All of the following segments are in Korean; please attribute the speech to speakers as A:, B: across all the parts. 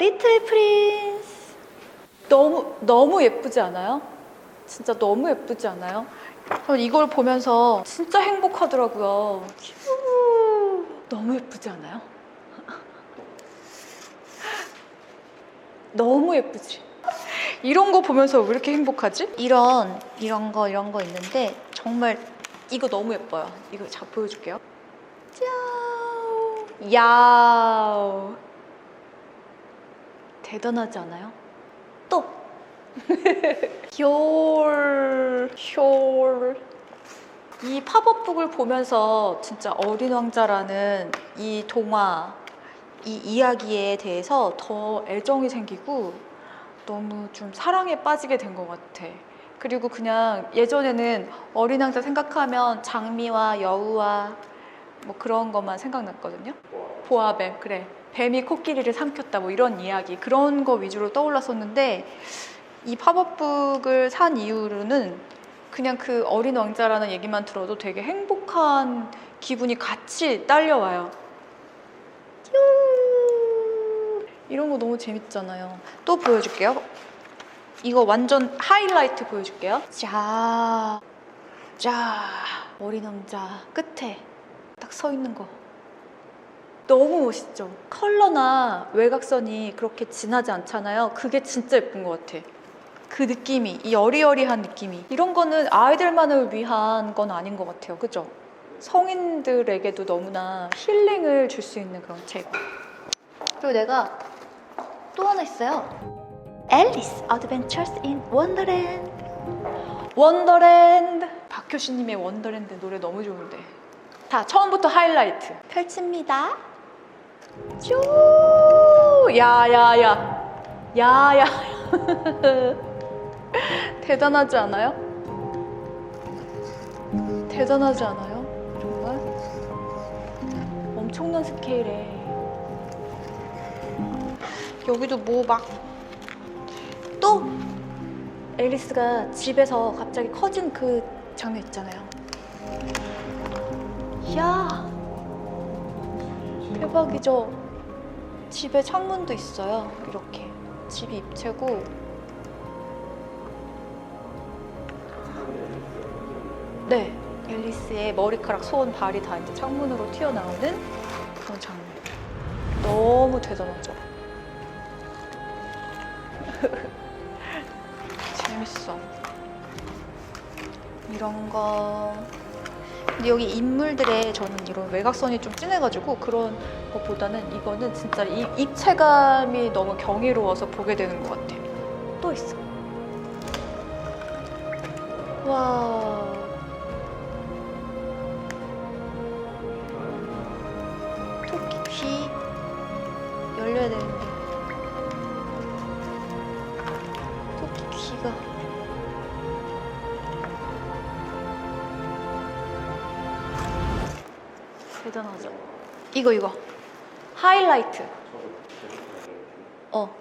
A: 리틀 프린스. 너무 너무 예쁘지 않아요? 진짜 너무 예쁘지 않아요? 전 이걸 보면서 진짜 행복하더라고요. 휴, 너무 예쁘지 않아요? 너무 예쁘지? 이런 거 보면서 왜 이렇게 행복하지? 이런 이런 거 이런 거 있는데 정말 이거 너무 예뻐요. 이거 자 보여줄게요. 짠! 야우. 대단하지 않아요? 또 효울 효울 이 팝업북을 보면서 진짜 어린 왕자라는 이 동화 이 이야기에 대해서 더 애정이 생기고 너무 좀 사랑에 빠지게 된 것 같아. 그리고 그냥 예전에는 어린 왕자 생각하면 장미와 여우와 뭐 그런 것만 생각났거든요. 보아뱀 그래 뱀이 코끼리를 삼켰다 뭐 이런 이야기 그런 거 위주로 떠올랐었는데 이 팝업북을 산 이후로는 그냥 그 어린 왕자라는 얘기만 들어도 되게 행복한 기분이 같이 딸려와요. 뾰. 이런 거 너무 재밌잖아요. 또 보여줄게요. 이거 완전 하이라이트 보여줄게요. 자, 자, 어린 왕자 끝에 딱 서 있는 거. 너무 멋있죠? 컬러나 외곽선이 그렇게 진하지 않잖아요. 그게 진짜 예쁜 것 같아. 그 느낌이, 이 여리여리한 느낌이. 이런 거는 아이들만을 위한 건 아닌 것 같아요. 그죠? 성인들에게도 너무나 힐링을 줄 수 있는 그런 책. 그리고 내가 또 하나 있어요. 앨리스 어드벤처스 인 원더랜드. 원더랜드. 박효신님의 원더랜드 노래 너무 좋은데. 자, 처음부터 하이라이트. 펼칩니다. 쭈! 야야야. 야야. 대단하지 않아요? 대단하지 않아요? 정말? 엄청난 스케일에. 여기도 뭐 막 또 앨리스가 집에서 갑자기 커진 그 장면 있잖아요. 이야 대박이죠. 집에 창문도 있어요. 이렇게 집이 입체고 네 앨리스의 머리카락, 손, 발이 다 이제 창문으로 튀어나오는 그런 장면. 너무 대단하죠. 재밌어. 이런 거. 근데 여기 인물들의 저는 이런 외곽선이 좀 진해가지고 그런 것보다는 이거는 진짜 이 입체감이 너무 경이로워서 보게 되는 것 같아. 또 있어. 와. 토끼 귀 열려야 되는데. 대단하죠. 이거 이거 하이라이트. 어.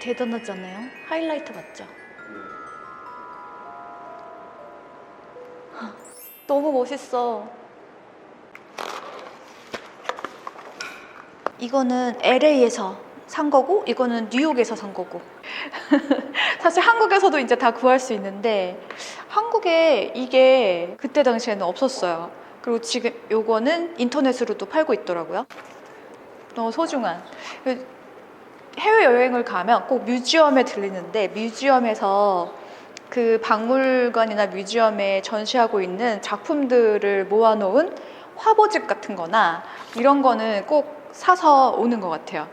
A: 대단하지 않아요? 하이라이트 맞죠? 하, 너무 멋있어. 이거는 LA에서 산 거고, 이거는 뉴욕에서 산 거고. 사실 한국에서도 이제 다 구할 수 있는데, 한국에 이게 그때 당시에는 없었어요. 그리고 지금 요거는 인터넷으로도 팔고 있더라고요. 너무 소중한. 해외 여행을 가면 꼭 뮤지엄에 들리는데 뮤지엄에서 그 박물관이나 뮤지엄에 전시하고 있는 작품들을 모아놓은 화보집 같은 거나 이런 거는 꼭 사서 오는 것 같아요.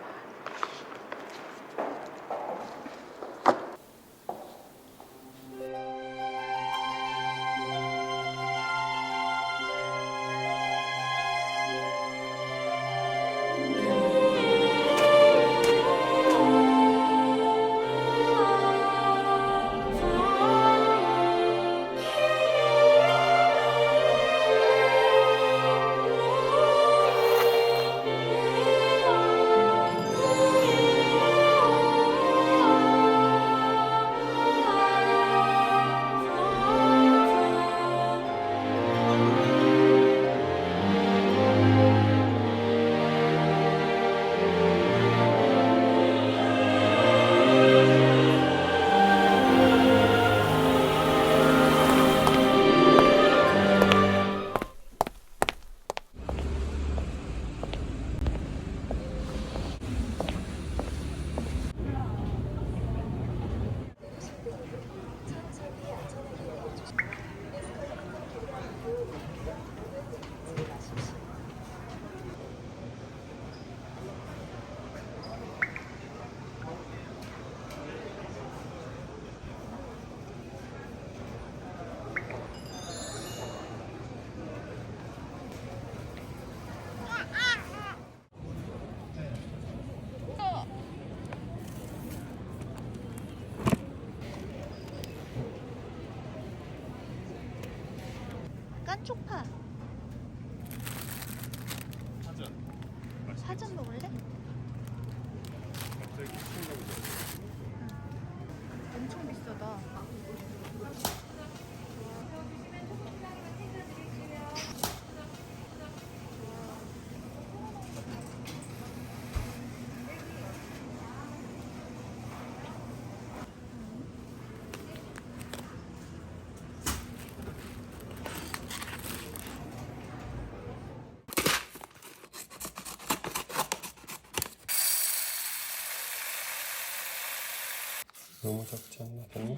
A: 쪽파.
B: 사전.
A: 사전 먹을래?
B: 갑자기 생각이
A: 엄청 비싸다.
B: 너무 작지 않나 보니?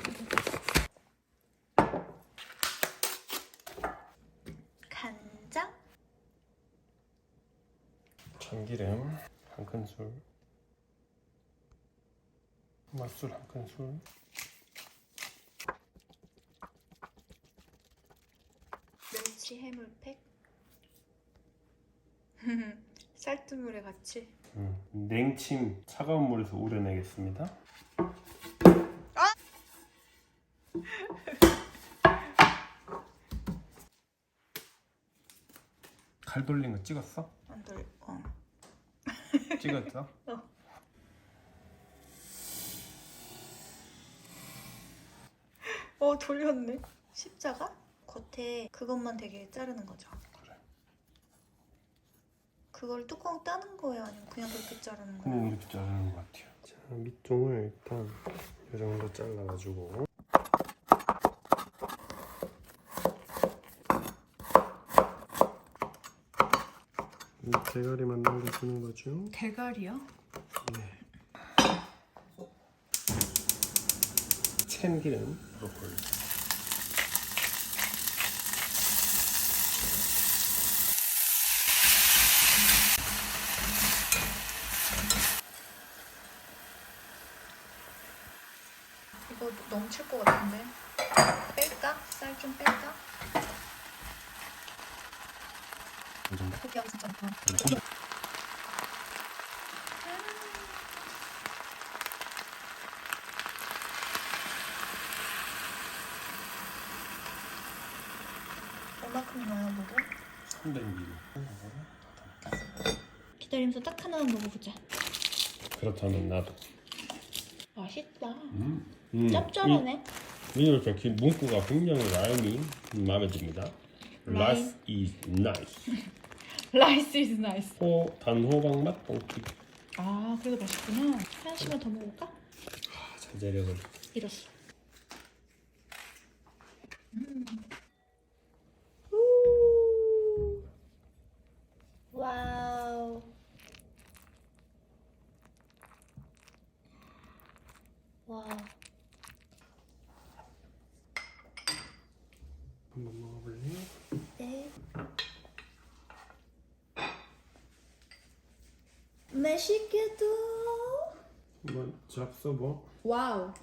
A: 간장?
B: 참기름 한 큰술 맛술 한 큰술
A: 멸치 해물팩? 쌀뜨물에 같이.
B: 음, 냉침 차가운 물에서 우려내겠습니다 칼 돌린 거 찍었어?
A: 안 돌. 어.
B: 찍었어?
A: 어 돌렸네. 십자가? 겉에 그것만 되게 자르는 거죠.
B: 그래.
A: 그걸 뚜껑 따는 거예요, 아니면 그냥 그렇게 자르는 거예요?
B: 그냥 이렇게 자르는 것 같아요 자 밑종을 일단 이 정도 잘라가지고 이 대가리만 남겨주는 거죠
A: 대가리요?
B: 네. 참기름 브로콜리
A: 이거 넘칠 것 같은데. 뺄까? 쌀 좀 뺄까?
B: 이 정도
A: 고기하고 진짜 좋아.
B: 고기
A: 얼마큼 넣어요, 뭐를?
B: 300ml
A: 기다리면서 딱 하나만 먹어보자.
B: 그렇다면 나도
A: 맛있다.
B: 음. 음.
A: 짭짤하네.
B: 이, 이렇게 긴 문구가 굉장히 라임이 마음에 듭니다. Life is nice
A: 라이스 is nice.
B: 호, 단호박 맛 뻥튀기
A: 아, 그래도 맛있구나. 하나씩만 더 먹을까?
B: 아, 자재력을
A: 잃었어. 와우. 와우.
B: 한번 먹어볼래요?
A: 네. 맛있게도.
B: 한번 잡숴봐
A: 와우.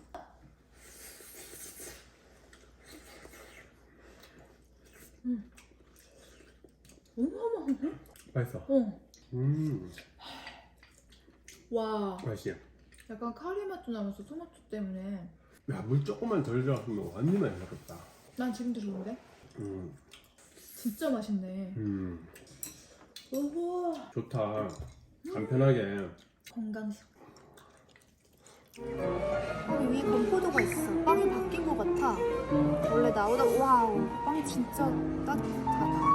A: 어마어마하네.
B: 맛있어
A: 어.
B: 음
A: 와.
B: 맛있어
A: 약간 카레 맛도 나면서 토마토 때문에.
B: 야 물 조금만 덜 들어갔으면 완전 맛있겠다
A: 난 지금도 좋은데?
B: 음,
A: 진짜 맛있네.
B: 음
A: 오호.
B: 좋다 간편하게
A: 건강식. 여기 위에 건포도가 있어. 빵이 바뀐 것 같아. 원래 나오다 와우. 빵이 진짜 따뜻하다.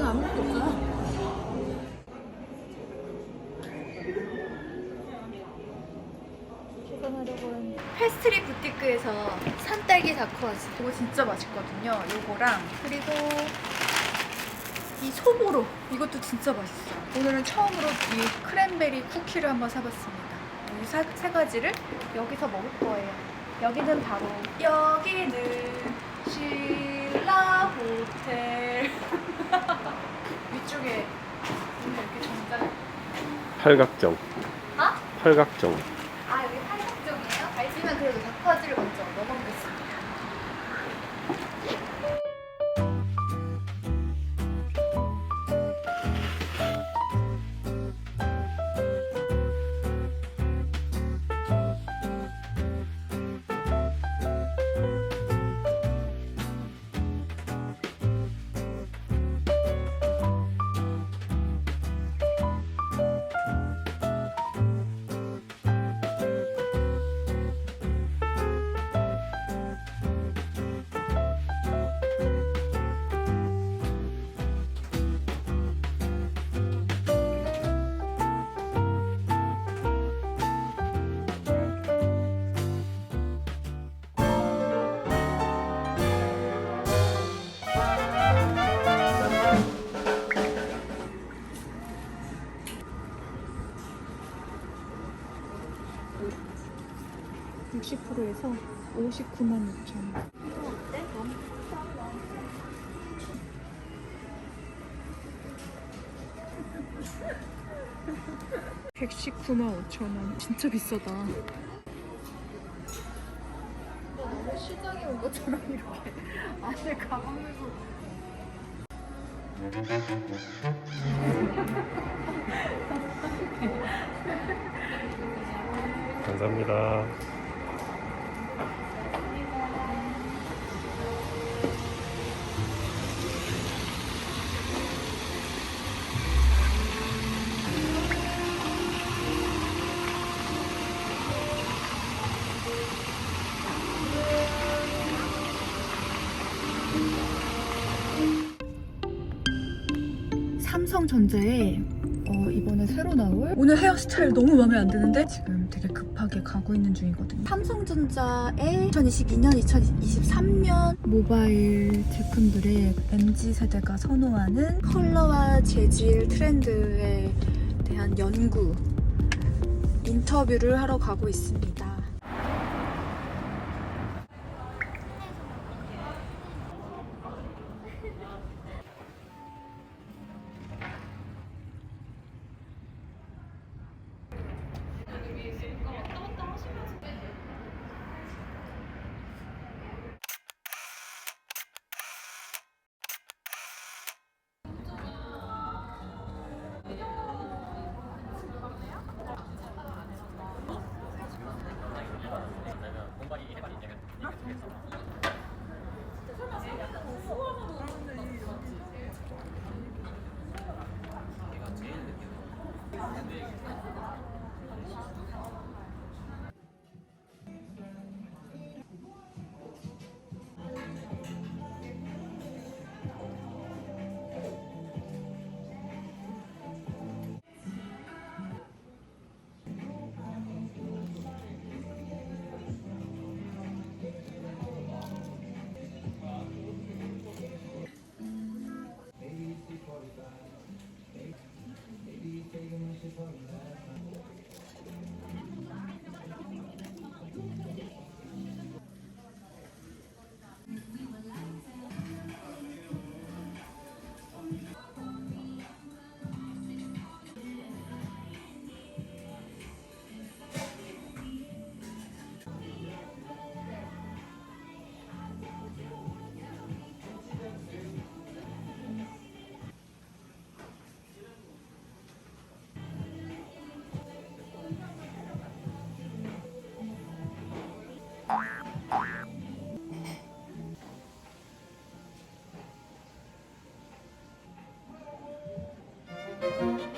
A: 안에 아무것도 없잖아. 페스트리 부티크에서 산딸기 다크와즈 이거 진짜 맛있거든요. 요거랑 그리고 이 소보로 이것도 진짜 맛있어요. 오늘은 처음으로 이 크랜베리 쿠키를 한번 사봤습니다. 이 사- 세 가지를 여기서 먹을 거예요. 여기는 바로 여기는 신라 호텔 위쪽에 뭔가 이렇게 정장
B: 팔각정.
A: 아?
B: 팔각정.
A: 에서 59만 6천 원. (119만 5천 원) 진짜 비싸다 너무 시장에 온 것처럼 이렇게 안에 가방을 서
B: 감사합니다.
A: 삼성전자에 어, 이번에 새로 나올 오늘 헤어스타일 너무 마음에 안 드는데 지금 되게 급하게 가고 있는 중이거든요. 삼성전자의 2022년, 2023년 모바일 제품들의 MZ 세대가 선호하는 컬러와 재질 트렌드에 대한 연구 인터뷰를 하러 가고 있습니다. Thank you.